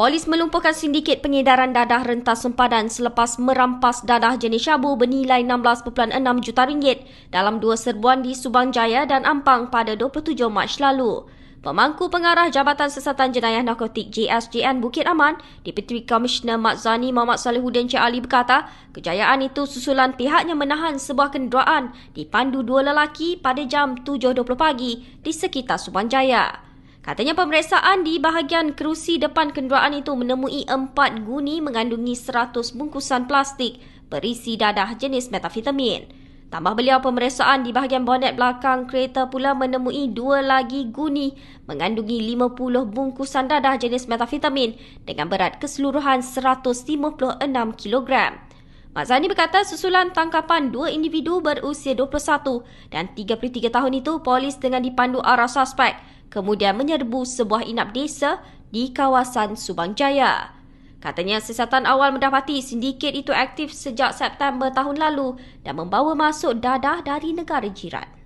Polis melumpuhkan sindiket pengedaran dadah rentas sempadan selepas merampas dadah jenis syabu bernilai 16.6 juta ringgit dalam dua serbuan di Subang Jaya dan Ampang pada 27 Mac lalu. Pemangku Pengarah Jabatan Siasatan Jenayah Narkotik JSJN Bukit Aman, Deputy Commissioner Mat Zani Muhammad Salihuddin Cik Ali berkata, kejayaan itu susulan pihaknya menahan sebuah kenderaan dipandu dua lelaki pada jam 7.20 pagi di sekitar Subang Jaya. Katanya pemeriksaan di bahagian kerusi depan kenderaan itu menemui empat guni mengandungi 100 bungkusan plastik berisi dadah jenis metafetamin. Tambah beliau pemeriksaan di bahagian bonet belakang kereta pula menemui dua lagi guni mengandungi 50 bungkusan dadah jenis metafetamin dengan berat keseluruhan 156 kilogram. Mak Zani berkata susulan tangkapan dua individu berusia 21 dan 33 tahun itu, polis dengan dipandu arah suspek kemudian menyerbu sebuah inap desa di kawasan Subang Jaya. Katanya siasatan awal mendapati sindiket itu aktif sejak September tahun lalu dan membawa masuk dadah dari negara jiran.